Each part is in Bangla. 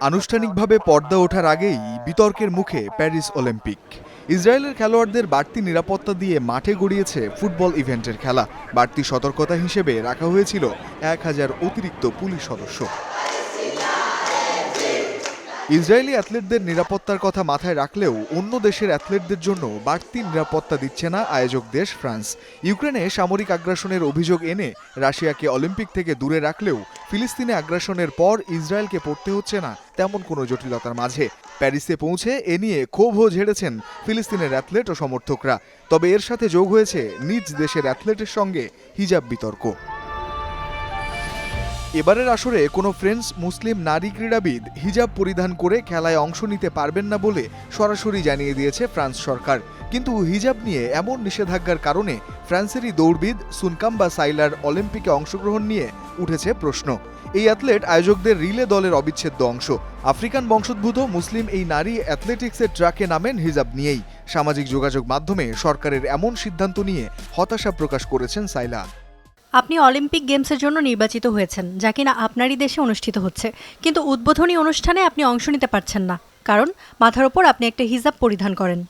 আনুষ্ঠানিকভাবে পর্দা ওঠার আগেই বিতর্কের মুখে প্যারিস অলিম্পিক। ইসরায়েলের খেলোয়াড়দের বাড়তি নিরাপত্তা দিয়ে মাঠে গড়িয়েছে ফুটবল ইভেন্টের খেলা। বাড়তি সতর্কতা হিসেবে রাখা হয়েছিল এক হাজার অতিরিক্ত পুলিশ সদস্য। ইসরায়েলি অ্যাথলেটদের নিরাপত্তার কথা মাথায় রাখলেও অন্য দেশের অ্যাথলেটদের জন্য বাড়তি নিরাপত্তা দিচ্ছে না আয়োজক দেশ ফ্রান্স। ইউক্রেনে সামরিক আগ্রাসনের অভিযোগ এনে রাশিয়াকে অলিম্পিক থেকে দূরে রাখলেও ফিলিস্তিনে আগ্রাসনের পর ইসরায়েলকে পড়তে হচ্ছে না তেমন কোনো জটিলতার মাঝে। প্যারিসে পৌঁছে এ নিয়ে ক্ষোভও ঝেড়েছেন ফিলিস্তিনের অ্যাথলেট ও সমর্থকরা। তবে এর সাথে যোগ হয়েছে নিজ দেশের অ্যাথলেটের সঙ্গে হিজাব বিতর্ক। এবারের আসরে কোনো ফ্রেঞ্চ মুসলিম, নারী ক্রীড়াবিদ হিজাব পরিধান করে খেলায় অংশ নিতে পারবেন না বলে সরাসরি জানিয়ে দিয়েছে ফ্রান্স সরকার। কিন্তু হিজাব নিয়ে এমন নিষেধাজ্ঞার কারণে ফ্রান্সেরই দৌড়বিদ সুনকাম্বা সাইলার অলিম্পিকে অংশগ্রহণ নিয়ে উঠেছে প্রশ্ন। এই অ্যাথলেট আয়োজকদের রিলে দলের অবিচ্ছেদ্য অংশ। আফ্রিকান বংশোদ্ভূত মুসলিম এই নারী অ্যাথলেটিক্সের ট্রাকে নামেন হিজাব নিয়েই। সামাজিক যোগাযোগ মাধ্যমে সরকারের এমন সিদ্ধান্ত নিয়ে হতাশা প্রকাশ করেছেন সাইলা। আপনি অলিম্পিক গেমসের জন্য নির্বাচিত হয়েছেন যা কিনা আপনারই দেশে অনুষ্ঠিত হচ্ছে। কিন্তু উদ্বোধনী অনুষ্ঠানে আপনি অংশ নিতে পারছেন না কারণ মাথার ওপর আপনি একটা হিজাব পরিধান করেন।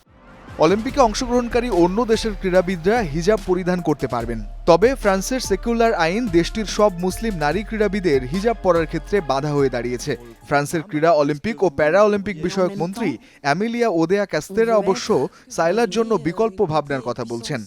অলিম্পিকে অংশগ্রহণকারী অন্য দেশের ক্রীড়াবিদরা হিজাব পরিধান করতে পারবেন। তবে ফ্রান্সের সেকুলার আইন দেশটির সব মুসলিম নারী ক্রীড়াবিদের হিজাব পরার ক্ষেত্রে বাধা হয়ে দাঁড়িয়েছে। ফ্রান্সের ক্রীড়া অলিম্পিক ও প্যারা অলিম্পিক বিষয়ক মন্ত্রী অ্যামিলিয়া ওদেয়া ক্যাস্তেরা অবশ্য সাইলার জন্য বিকল্প ভাবনার কথা বলছেন।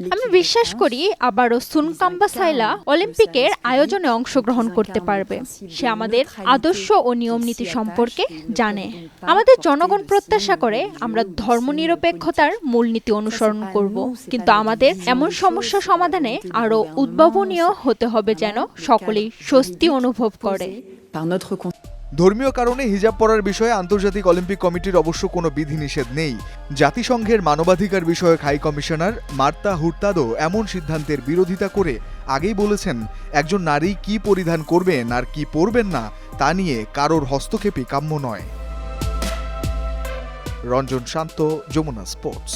আমি বিশ্বাস করি আবারও সুনকাম্বা সাইলা অলিম্পিকের আয়োজনে অংশগ্রহণ করতে পারবে। সে আমাদের আদর্শ ও নিয়মনীতি সম্পর্কে জানে। আমাদের জনগণ প্রত্যাশা করে আমরা ধর্মনিরপেক্ষতার মূলনীতি অনুসরণ করব। কিন্তু আমাদের এমন সমস্যা সমাধানে আরও উদ্ভাবনীয় হতে হবে যেন সকলেই স্বস্তি অনুভব করে। ধর্মীয় কারণে হিজাব পরার বিষয়ে আন্তর্জাতিক অলিম্পিক কমিটির অবশ্য কোনো বিধিনিষেধ নেই। জাতিসংঘের মানবাধিকার বিষয়ক হাই কমিশনার মার্তা হুর্তাদো এমন সিদ্ধান্তের বিরোধিতা করে আগেই বলেছেন, একজন নারী কি পরিধান করবেন আর কি পরবেন না, তা নিয়ে কারোর হস্তক্ষেপই কাম্য নয়। রঞ্জন শান্ত, যমুনা স্পোর্টস।